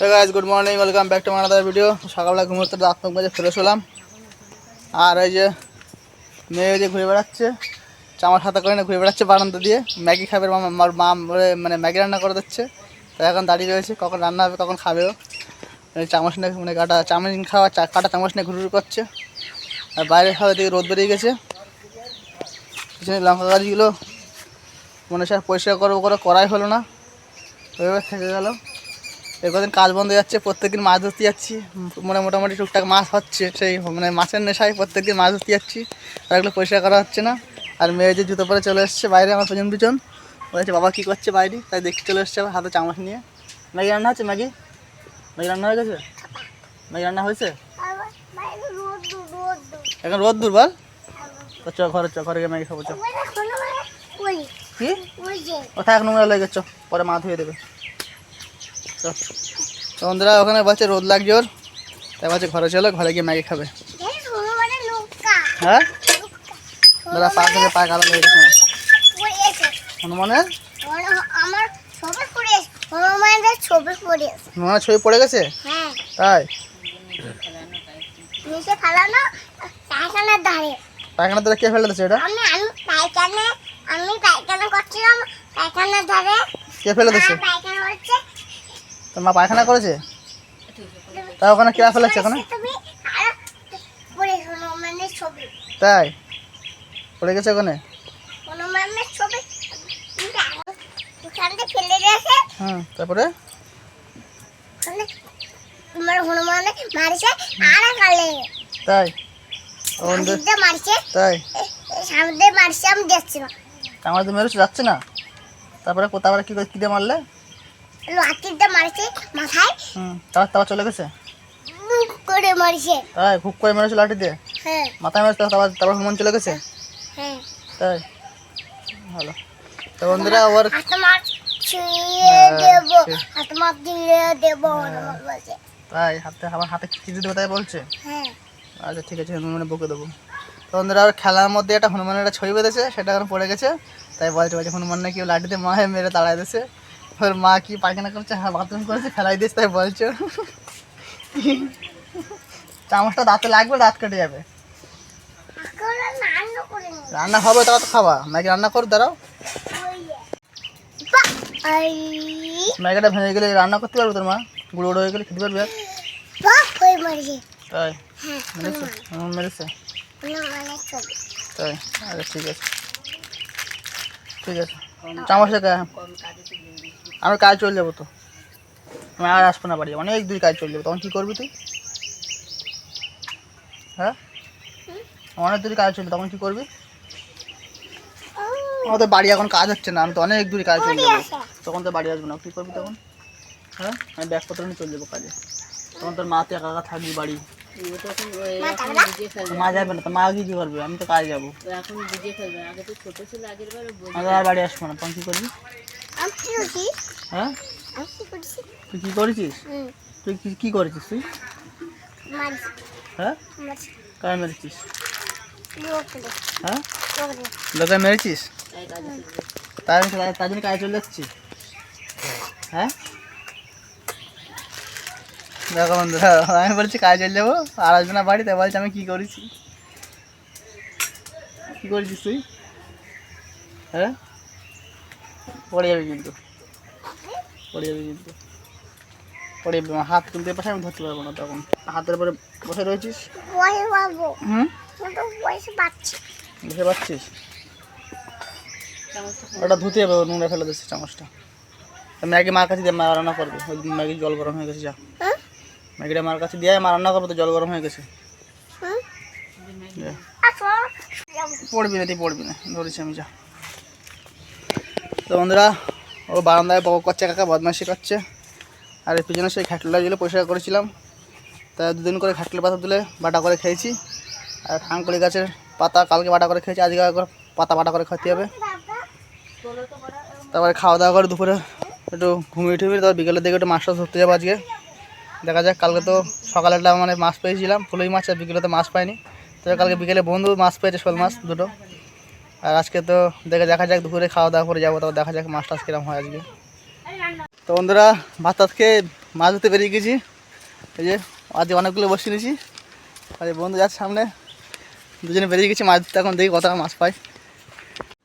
Guys good morning welcome back to মানাদার video সকালবেলা ঘুমোতে দাঁত মুখ বাজে ফ্রেশ হলাম আর এই যে মেয়ে যে ঘুরে বেড়াচ্ছে চামার সাথে করে না ঘুরে বেড়াচ্ছে বারান্দা দিয়ে। ম্যাগি খাবে আমার মা মানে ম্যাগি রান্না করে দিচ্ছে। তাই এখন দাঁড়িয়ে রয়েছে, কখন রান্না হবে, কখন খাবেও। চামচ নিয়ে মানে কাটা চাউমিন খাওয়া কাটা চামচ নিয়ে ঘুরে করছে। আর বাইরে খাওয়া দিকে রোদ বেরিয়ে গেছে। পিছনে লঙ্কা গাছগুলো মনে হচ্ছে পরিষ্কার করব করে করাই হলো না। ওইভাবে থেকে গেল। এর কদিন কাজ বন্ধ হয়ে যাচ্ছে প্রত্যেকদিন মাছ ধরতে যাচ্ছি। মানে মোটামুটি টুকটাক মাছ হচ্ছে সেই মানে মাছের নেশায় প্রত্যেকদিন মাছ ধরতে যাচ্ছি। আর এগুলো পরিষ্কার করা হচ্ছে না। আর মেয়ে যে জুতো পরে চলে এসছে বাইরে আমার পিছন পিছন বলেছে বাবা কী করছে বাইরে? তাই দেখতে চলে এসছে আবার হাতে চামচ নিয়ে। ম্যাগি রান্না হচ্ছে ম্যাগি? ম্যাগি রান্না হয়ে গেছে? ম্যাগি রান্না হয়েছে? এখন রোদ দূর বল চ ঘরে চ ঘরে গিয়ে ম্যাগি খাব চ। কি? কোথায় এক নোংরা লেগে চ পরে মা ধুয়ে দেবে। তো বন্ধুরা ওখানে বলছে রোদ লাগছে ওর। তাই বলছে ঘরে চলো ঘরে গিয়ে ম্যাগি খাবে। হ্যাঁ? দাদা পা থেকে পা কালো লেগে গেছে হনুমানের? আমার ছবি পড়ে হনুমানের ছবি পড়ে হনুমানের ছবি পড়ে গেছে? হ্যাঁ। তাই? নিচে ফেলানো পায়খানার ধারে। কে ফেলে দিচ্ছে এটা? আমি আমি পায়খানা আমি পায়খানা করছিলাম পায়খানার ধারে। কে ফেলে দিচ্ছে পায়খানা করছে। তোর মা পায়খানা করেছে? তা ওখানে কে ফেলেছে ওখানে? তাই? পড়ে গেছে ওখানে? হুম তারপরে? তাই? তাই? সামনে মারছে আমি দেখছি না। আমার তো মেরেছে যাচ্ছে না? তারপরে কোথাও কী করে কী দিয়ে মারলে? লাঠিটা মারছে মাথায়। হুম তারপর তারপর চলে গেছে? মুখ করে মারছে। তাই খুব করে মেরেছে লাঠি দিয়ে? হ্যাঁ। মাথায় মেরেছে তারপর তারপর হনুমান চলে গেছে? হ্যাঁ। তাই ভালো। তো বন্ধুরা ওর হাত ছুঁয়ে দেবো। ঠিক। হাত মার দিয়ে দেবো তাই হাতে আমার হাতে কিছু দেবে তাই বলছে? হ্যাঁ। আচ্ছা ঠিক আছে হনুমানে বকে দেবো। তো বন্ধুরা ওর খেলার মধ্যে একটা হনুমানের একটা ছবি বেঁধেছে সেটা এখন পড়ে গেছে। তাই বলছে বলছে হনুমান নাকি লাঠিতে মা হয়ে মেরে তাড়াই দিয়েছে। ওর মা কি পায়খানা করছে? হ্যাঁ বাথরুম করেছে ফেলাই দিয়েছে, তাই বলছে? চামচটা দাঁতে লাগবে, দাঁত কেটে যাবে। রান্না হবে তারা তো খাবা। ম্যাগি রান্না করে, দাঁড়াও। ম্যাগিটা ভেঙে গেলে রান্না করতে পারবে তোর মা? গুঁড়ো হয়ে গেলে খেতে পারবে। তাই? মেরেছে? তাই? আচ্ছা ঠিক আছে। ঠিক আছে। চামচটা কে আমি কাজ চলে যাব তো। আমি আর আসব না বাড়ি অনেক দূর কাজ চলে যাব তখন কী করবি তুই? হ্যাঁ? অনেক দূর কাজ চলবে তখন কী করবি? আমার তো বাড়ি এখন কাজ হচ্ছে না আমি তো অনেক দূরে কাজ চলে যাব। তখন তো বাড়ি আসব না কী করবি তখন? হ্যাঁ? আমি ব্যাগপত্র নিয়ে চলে যাব কাজে। তখন তোর মা তো একা একা থাকবি বাড়ি। মা যাবে না তো মা কি কী করবে? আমি তো কাজে যাব। আর বাড়ি আসব না তখন কী করবি? হ্যাঁ? তুই কী করেছিস? তুই কী কী করেছিস তুই? হ্যাঁ? কার মেরেছিস? হ্যাঁ? লোকে মেরেছিস? তার তার- তার জন্য কাজে চলে যাচ্ছি। হ্যাঁ? দেখো বন্ধুরা আমি বলছি কাজে চলে যাব। আর আসবে না বাড়িতে বলছি আমি কী করেছি। কী করেছিস তুই? হ্যাঁ? পড়ে যাবি কিন্তু। পড়ে যাবি কিন্তু। পড়ে যাবি। আমার হাত কিন্তু পাশে আমি ধরতে পারব না তখন। হাতের উপরে বসে রয়েছিস? বসে পাবো হুম? বসে পাচ্ছি। পারছিস ওটা ধুতে হবে নোংরা ফেলে দিচ্ছে চামচটা। ম্যাগি মার কাছে দিয়ে মা রান্না করবে। ওই ম্যাগি জল গরম হয়ে গেছে যা। হ্যাঁ? ম্যাগিটা মার কাছে দিয়ে মা রান্না করবে তো জল গরম হয়ে গেছে। হুম যা। আসো। যাব পড়বি না তুই পড়বি না। ধরেছি আমি যা। তো বন্ধুরা, ও বারান্দায় বক করছে, কাকা বদমাশি করছে। আর এর পিছনে সেই খাটলাগুলো পরিষ্কার করেছিলাম। তা দুদিন করে খাটলে পাতা তুলে বাটা করে খেয়েছি। আর থানকুড়ি গাছের পাতা কালকে বাটা করে খেয়েছি, আজকে পাতা বাটা করে খেতে হবে। তারপরে খাওয়া দাওয়া করে দুপুরে একটু ঘুমিয়ে টুমিয়ে তারপর বিকেলের দিকে একটু মাছ টাছ ধরতে যাব আজকে। দেখা যাক, কালকে তো সকালেরটা মানে মাছ পেয়েছিলাম, ফুলই মাছ, আর বিকেলে তো মাছ পাইনি। তবে কালকে বিকেলে বন্ধু মাছ পেয়েছে, শোল মাছ দুটো। আর আজকে তো দেখে দেখা যাক, দুপুরে খাওয়া দাওয়া করে যাব, তারপর দেখা যাক মাছ টাছ কিরম হয় আজকে। তো বন্ধুরা, ভাত টাত খেয়ে মাছ ধরতে বেরিয়ে গেছি। এই যে, আজ অনেকগুলো বসে নিয়েছি। আর বন্ধু যার সামনে, দুজনে বেরিয়ে গেছি মাছ ধরতে, এখন দেখি কতটা মাছ পাই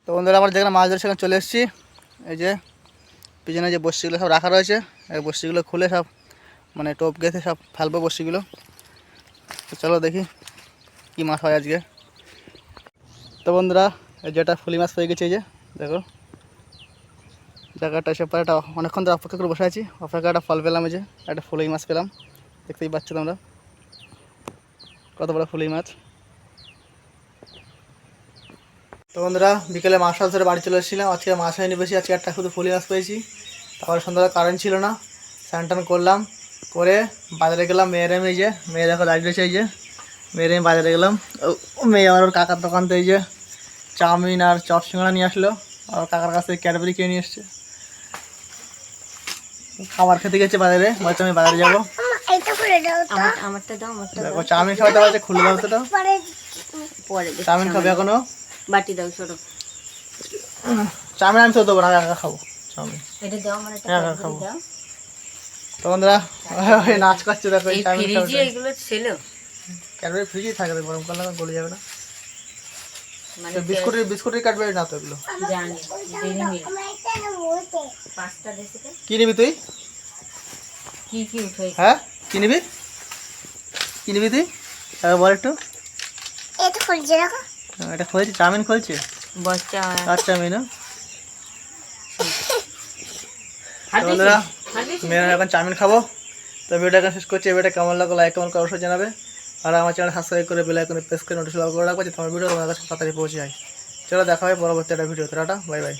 তো বন্ধুরা আবার যেখানে মাছ ধরে সেখানে চলে এসেছি। এই যে, পিছনে যে বসিগুলো সব রাখা রয়েছে, এই বসিগুলো খুলে সব মানে টোপ গেঁথে সব ফেলব বসিগুলো তো চলো দেখি কী মাছ হয় আজকে। তো বন্ধুরা যেটা ফুলি মাছ পেয়ে গেছে এই যে, দেখো। জায়গাটা এসে পরে অনেকক্ষণ ধরে অপেক্ষা করে বসে আছি। অপেক্ষা একটা ফল পেলাম এই যে, একটা ফুলই মাছ পেলাম। দেখতেই পাচ্ছ তোমরা। কত বড় ফুলই মাছ। তো বন্ধুরা, বিকেলে মাছ ধরে বাড়ি চলে এসেছিলাম। আজকে মাছ হয়নি বেশি আজকে একটা শুধু ফুলি মাছ পেয়েছি। তারপরে সন্ধ্যাবেলা কারেন্ট ছিল না। স্নান টান করলাম, করে বাজারে গেলাম মেয়ের আমি যে, মেয়ে দেখো দাঁড়িয়ে রয়েছে এই যে। মেয়ের আমি বাজারে গেলাম। ও- মেয়ে আমার কাকার দোকান এই যে চাউমিন আর চপ সিঙ্গাড়া নিয়ে আসলো। আর কাকার কাছ থেকে ক্যাডবেরি কিনে নিয়ে এসছে। খাবার খেতে গেছে বাজারে বলছে আমি বাজারে যাব। দেখো চাউমিন খাওয়াতে বলছে খুলে দাও তো চাউমিন খাবে এখনও? বাটি দাও ছোট। চাউমিন আমি তো দেবো না একা খাব চাউমিন। এটা দাও আমার একটা হ্যাঁ, Cadbury খাব। দাও। তো বন্ধুরা নাচ করছে দেখো চাউমিন ফ্রিজে এগুলো ছিল। ক্যাডবেরি ফ্রিজেই থাকে তো, গরম করলে গলে যাবে না। মানে বিস্কুটের বিস্কুটের ক্যাডবেরি না তো এগুলো? জানি পাঁচটা কি নিবি তুই? কি কি উঠে হ্যাঁ? কি নিবি? কি নিবি তুই? বল একটু। এটা খুলছে দেখো। হ্যাঁ, এটা খুলছে? চাউমিন খুলছে? বচ্চা আর চাউমিন বন্ধুরা মেয়েরা এখন চাউমিন খাব। তো ভিডিওটা এখন শেষ করছি। ভিডিওটা কেমন লাগল লাইক কমেন্ট করে অবশ্যই জানাবে। আর আমার চ্যানেল সাবস্ক্রাইব করে বেল আইকনে প্রেস করে নোটিফিকেশন করে রাখব যে তোমার ভিডিও তোমার কাছে তাড়াতাড়ি পৌঁছে যায়। চলো দেখা হয় পরবর্তী একটা ভিডিও টাটা বাই বাই